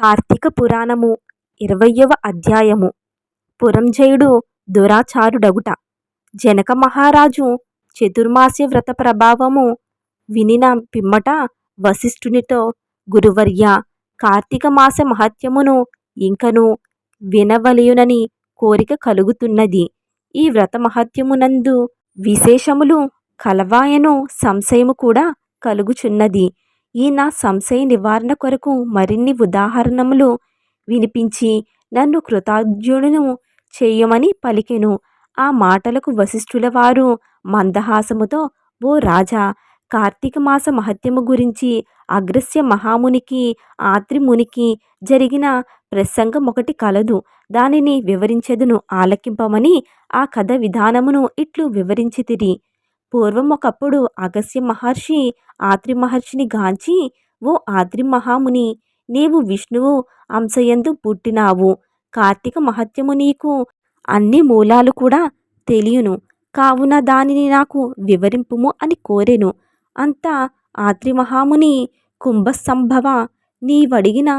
కార్తీక పురాణము ఇరవయవ అధ్యాయము. పురంజయుడు దురాచారుడగుట. జనక మహారాజు చతుర్మాస్య వ్రత ప్రభావము వినిన పిమ్మట వశిష్ఠునితో గురువర్య కార్తీక మాస మహత్యమును ఇంకను వినవలయునని కోరిక కలుగుతున్నది. ఈ వ్రత మహత్యమునందు విశేషములు కలవాయను సంశయము కూడా కలుగుచున్నది. ఈ నా సంశయ నివారణ కొరకు మరిన్ని ఉదాహరణములు వినిపించి నన్ను కృతజ్ఞుడును చేయమని పలికెను. ఆ మాటలకు వశిష్ఠుల వారు మందహాసముతో ఓ రాజా కార్తీక మాస మహత్యము గురించి అగ్రస్య మహామునికి ఆత్రిమునికి జరిగిన ప్రసంగం ఒకటి కలదు. దానిని వివరించెదను ఆలకింపమని ఆ కథ విధానమును ఇట్లు వివరించితిరి పూర్వం ఒకప్పుడు అగస్య మహర్షి ఆత్రి మహర్షిని గాంచి ఓ ఆత్రి మహాముని నీవు విష్ణువు అంశయందు పుట్టినావు. కార్తీక మహత్యము నీకు అన్ని మూలాలు కూడా తెలియను. కావున దానిని నాకు వివరింపుము అని కోరెను అంతా ఆత్రి మహాముని కుంభసంభవ నీవడిగిన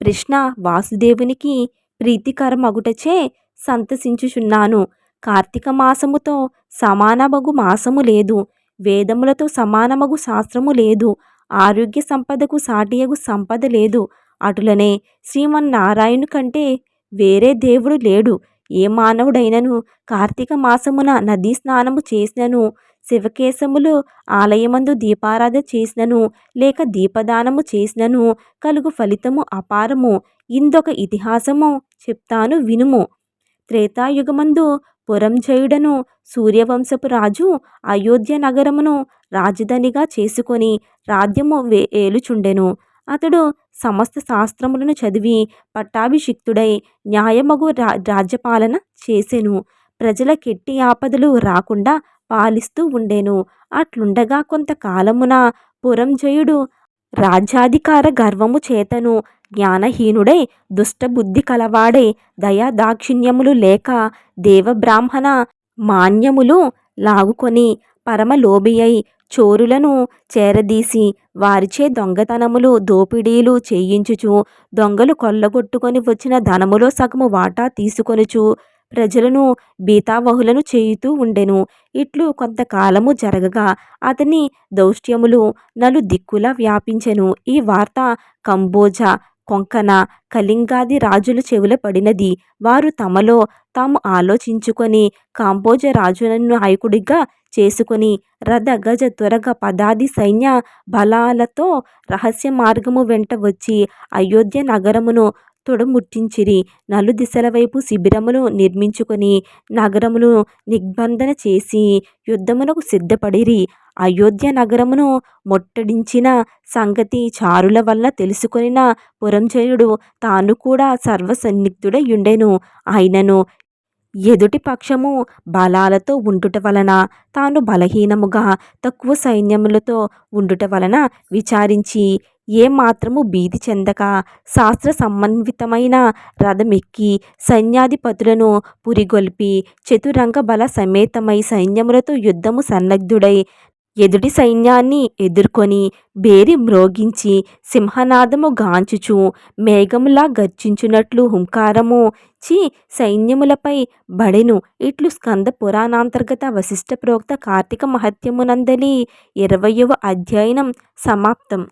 ప్రశ్న వాసుదేవునికి ప్రీతికరమగుటచే సంతసించుచున్నాను. కార్తీక మాసముతో సమానమగు మాసము లేదు. వేదములతో సమానమగు శాస్త్రము లేదు. ఆరోగ్య సంపదకు సాటియగు సంపద లేదు. అటులనే శ్రీమన్నారాయణు కంటే వేరే దేవుడు లేడు. ఏ మానవుడైనను కార్తీక మాసమున నదీ స్నానము చేసినను శివకేశములు ఆలయమందు దీపారాధన చేసినను లేక దీపదానము చేసినను కలుగు ఫలితము అపారము. ఇందొక ఇతిహాసము చెప్తాను వినుము. త్రేతాయుగమందు పురంజయుడను సూర్యవంశపు రాజు అయోధ్య నగరమును రాజధానిగా చేసుకొని రాజ్యము వే ఏలుచుండెను అతడు సమస్త శాస్త్రములను చదివి పట్టాభిషిక్తుడై న్యాయమగు రా రాజ్యపాలన చేసెను. ప్రజల కెట్టి ఆపదలు రాకుండా పాలిస్తూ ఉండెను. అట్లుండగా కొంతకాలమున పురంజయుడు రాజ్యాధికార గర్వము చేతను జ్ఞానహీనుడై దుష్టబుద్ధి కలవాడై దయా దాక్షిణ్యములు లేక దేవబ్రాహ్మణ మాన్యములు లాగుకొని పరమలోభి అయి చోరులను చేరదీసి వారిచే దొంగతనములు దోపిడీలు చేయించుచు దొంగలు కొల్లగొట్టుకొని వచ్చిన ధనములో సగము వాటా తీసుకొనుచు ప్రజలను బీతావహులను చేయుతూ ఉండెను. ఇట్లు కొంతకాలము జరగగా అతని దౌష్ట్యములు నలు దిక్కులా వ్యాపించెను. ఈ వార్త కంబోజ కొంకణ కళింగాది రాజుల చెవుల పడినది. వారు తమలో తాము ఆలోచించుకొని కాంబోజ రాజులను నాయకుడిగా చేసుకొని రథ గజ త్వరగ పదాది సైన్య బలాలతో రహస్య మార్గము వెంట వచ్చి అయోధ్య నగరమును తుడముట్టించిరి. నలు దిశల వైపు శిబిరములు నిర్మించుకొని నగరమును నిగ్బంధన చేసి యుద్ధమునకు సిద్ధపడిరి. అయోధ్య నగరమును ముట్టడించిన సంగతి చారుల వల్ల తెలుసుకొనిన పురంజయుడు తాను కూడా సర్వసన్నిగ్ధుడయుండెను ఆయనను ఎదుటి పక్షము బలాలతో ఉండుట వలన తాను బలహీనముగా తక్కువ సైన్యములతో ఉండుట వలన విచారించి ఏ మాత్రము భీతి చెందక శాస్త్ర సమన్వితమైన రథమెక్కి సైన్యాధిపతులను పురిగొల్పి చతురంగ బల సమేతమై సైన్యములతో యుద్ధము సన్నగ్ధుడై ఎదుటి సైన్యాన్ని ఎదుర్కొని బేరి మ్రోగించి సింహనాదము గాంచుచు మేఘములా గర్జించునట్లు హుంకారము చి సైన్యములపై బడెను. ఇట్లు స్కంద పురాణాంతర్గత వశిష్ఠ ప్రోక్త కార్తీక మహత్యమునందలి ఇరవయవ అధ్యయనం సమాప్తం.